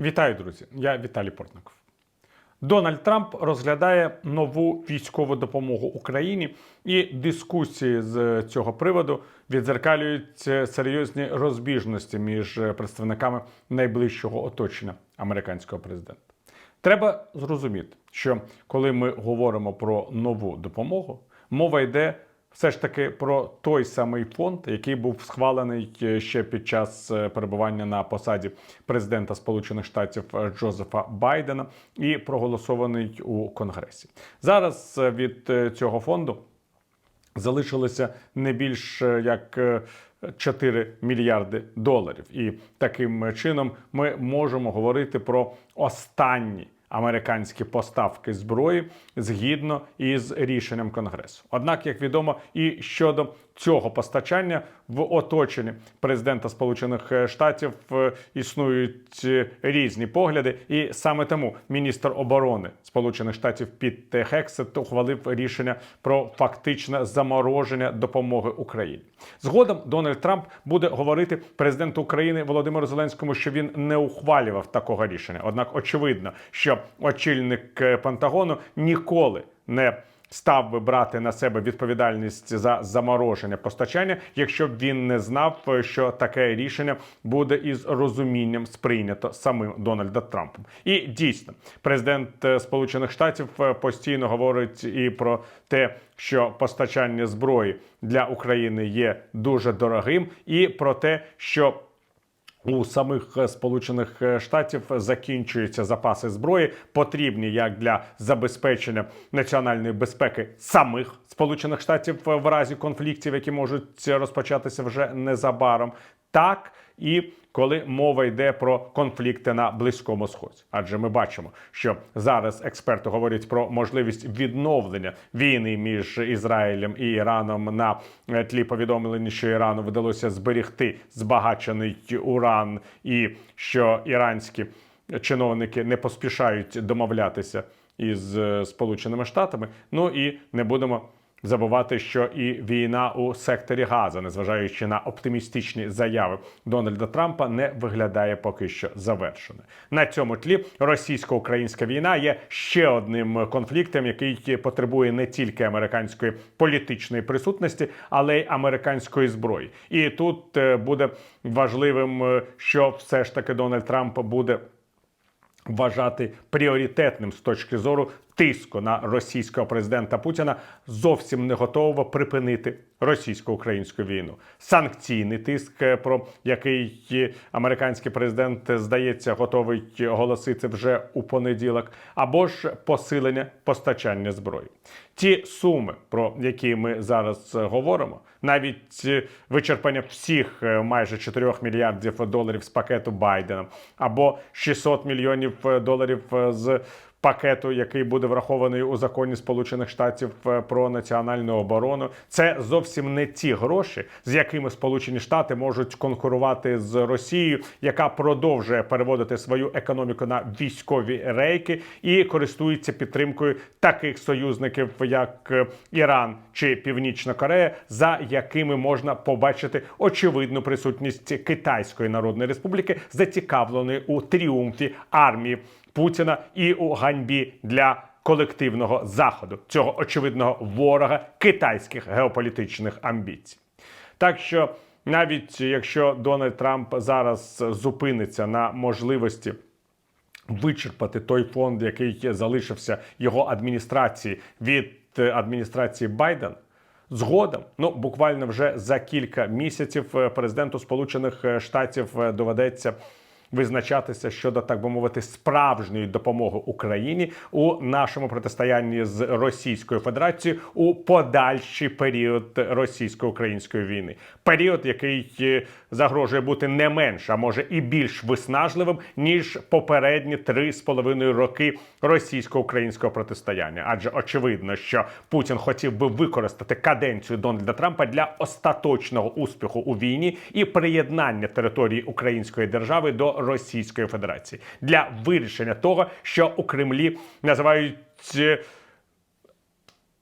Вітаю, друзі! Я Віталій Портников. Дональд Трамп розглядає нову військову допомогу Україні, і дискусії з цього приводу відзеркалюють серйозні розбіжності між представниками найближчого оточення американського президента. Треба зрозуміти, що коли ми говоримо про нову допомогу, мова йде все ж таки про той самий фонд, який був схвалений е, ще під час е, перебування на посаді президента Сполучених Штатів е, Джозефа Байдена і проголосований у Конгресі. Зараз від цього фонду залишилося не більш як е, 4 мільярди доларів. І таким чином ми можемо говорити про останні американські поставки зброї згідно із рішенням Конгресу. Однак, як відомо, і щодо цього постачання в оточенні президента Сполучених Штатів е, існують е, різні погляди, і саме тому міністр оборони Сполучених Штатів Піт Хексет ухвалив рішення про фактичне замороження допомоги Україні. Згодом Дональд Трамп буде говорити президенту України Володимиру Зеленському, що він не ухвалював такого рішення. Однак, очевидно, що очільник е, Пентагону ніколи не став би брати на себе відповідальність за замороження постачання, якщо б він не знав, що таке рішення буде із розумінням сприйнято самим Дональдом Трампом. І дійсно, президент е, Сполучених Штатів е, постійно говорить і про те, що постачання зброї для України є дуже дорогим, і про те, що у самих е, Сполучених е, Штатів закінчуються запаси зброї, потрібні як для забезпечення національної безпеки самих Сполучених Штатів е, в разі конфліктів, які можуть розпочатися вже незабаром, так і коли мова йде про конфлікти на близькому сході. Адже ми бачимо, що зараз експерти говорять про можливість відновлення війни між Ізраїлем і Іраном на е, тлі повідомлення, що Ірану вдалося зберегти збагачений уран, і що іранські чиновники не поспішають домовлятися із е, Сполученими Штатами. Ну і не будемо забувати, що і війна у секторі Газа, незважаючи на оптимістичні заяви Дональда Трампа, не виглядає поки що завершеною. На цьому тлі російсько-українська війна є ще одним конфліктом, який потребує не тільки американської політичної присутності, але й американської зброї. І тут е, буде важливим, е, що все ж таки Дональд Трамп буде. Вважати пріоритетним з точки зору тиску на російського президента Путіна зовсім не готового припинити російсько-українську війну. Санкційний тиск, е, про який американський президент здається готовий оголосити вже у понеділок, або ж посилення постачання зброї. Ті суми, про які ми зараз говоримо, навіть е, вичерпання всіх е, майже 4 мільярдів доларів з пакету Байдена, або 600 мільйонів доларів з пакету, який буде врахований у законі Сполучених Штатів е, про національну оборону, це зовсім не ті гроші, з якими Сполучені Штати можуть конкурувати з Росією, яка продовжує переводити свою економіку на військові рейки і користується підтримкою таких союзників, як е, Іран чи Північна Корея, за якими можна побачити очевидну присутність Китайської Народної Республіки, зацікавленої у тріумфі армії. Путіна і у ганьбі для колективного заходу цього очевидного ворога китайських геополітичних амбіцій. Так що навіть якщо Дональд Трамп зараз зупиниться на можливості вичерпати той фонд, який залишився його адміністрації від адміністрації Байден. Згодом, ну буквально вже за кілька місяців президенту Сполучених Штатів доведеться визначатися щодо так би мовити справжньої допомоги Україні у нашому протистоянні з Російською Федерацією у подальший період російсько-української війни, період, який е, загрожує бути не менш, а може і більш виснажливим ніж попередні три з половиною роки російсько-українського протистояння. Адже очевидно, що Путін хотів би використати каденцію Дональда Трампа для остаточного успіху у війні і приєднання території Української держави до Російської Федерації для вирішення того, що у Кремлі називають е,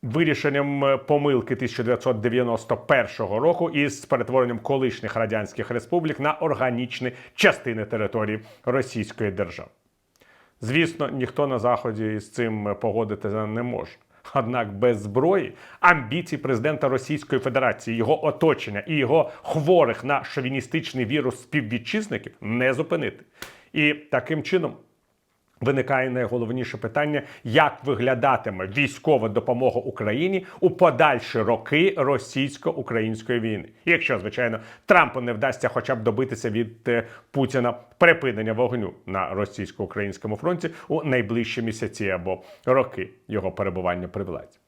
вирішенням е, помилки 1991 року із перетворенням колишніх радянських республік на органічні частини території Російської держави. Звісно, ніхто на заході із цим погодитися не може. Однак без зброї амбіцій президента Російської Федерації, його оточення і його хворих на шовіністичний вірус співвітчизників не зупинити. І таким чином виникає найголовніше питання, як виглядатиме військова допомога Україні у подальші роки російсько-української війни, якщо звичайно Трампу не вдасться, хоча б добитися від е, Путіна припинення вогню на російсько-українському фронті у найближчі місяці або роки його перебування при владі.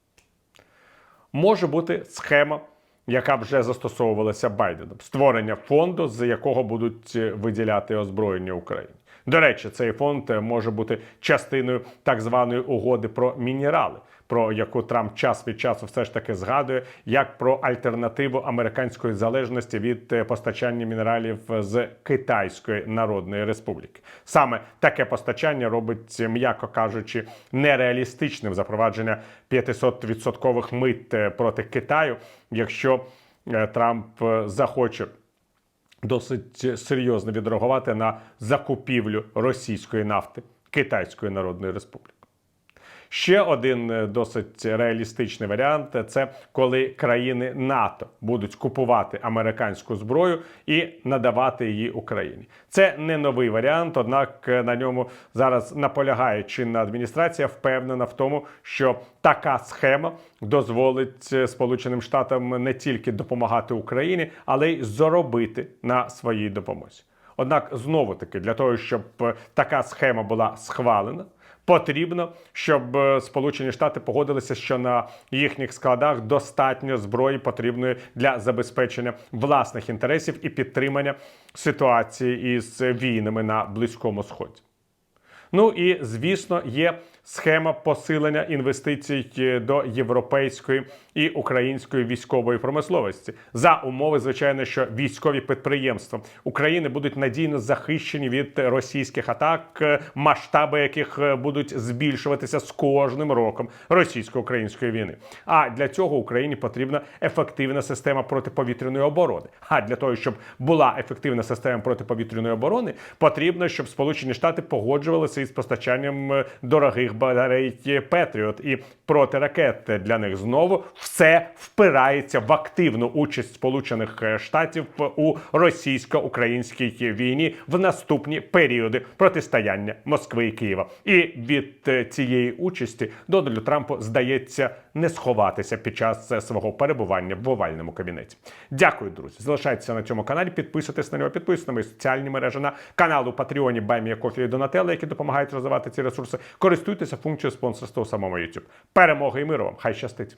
Може бути схема, яка вже застосовувалася Байденом: створення фонду, з якого будуть е, виділяти озброєння Україні. До речі, цей фонд е, може бути частиною так званої угоди про мінерали, про яку Трамп час від часу все ж таки згадує, як про альтернативу американської залежності від е, постачання мінералів з Китайської Народної Республіки. Саме таке постачання робить, м'яко кажучи, нереалістичним запровадження 500% мит е, проти Китаю, якщо е, Трамп е, захоче досить серйозно відреагувати на закупівлю російської нафти Китайської Народної Республіки. Ще один е, досить реалістичний варіант це коли країни НАТО будуть купувати американську зброю і надавати її Україні. Це не новий варіант, однак е, на ньому зараз наполягає чинна адміністрація, впевнена в тому, що така схема дозволить е, Сполученим Штатам не тільки допомагати Україні, але й заробити на своїй допомозі. Однак знову таки для того, щоб така схема була схвалена. Потрібно, щоб е, Сполучені Штати погодилися, що на їхніх складах достатньо зброї потрібної для забезпечення власних інтересів і підтримання ситуації із війнами на Близькому Сході. Ну і звісно, є схема посилення інвестицій е, до європейської і української військової промисловості за умови, звичайно, що військові підприємства України будуть надійно захищені від російських атак, е, масштаби яких е, будуть збільшуватися з кожним роком російсько-української війни. А для цього Україні потрібна ефективна система протиповітряної оборони. А для того, щоб була ефективна система протиповітряної оборони, потрібно, щоб Сполучені Штати погоджувалися із постачанням е, дорогих батарей Петріот і протиракет для них знову все впирається в активну участь Сполучених Штатів у російсько-українській війні в наступні періоди протистояння Москви і Києва. І від цієї участі Дональду Трампу здається не сховатися під час свого перебування в овальному кабінеті. Дякую, друзі. Залишайтеся на цьому каналі, підписуйтесь на нього, підписуйтесь на мої соціальні мережі на канал у Патреоні Баймія Кофі і Донателла, які допомагають розвивати ці ресурси. Користуйтеся функцією спонсорства у самому YouTube. Перемоги і миру вам! Хай щастить!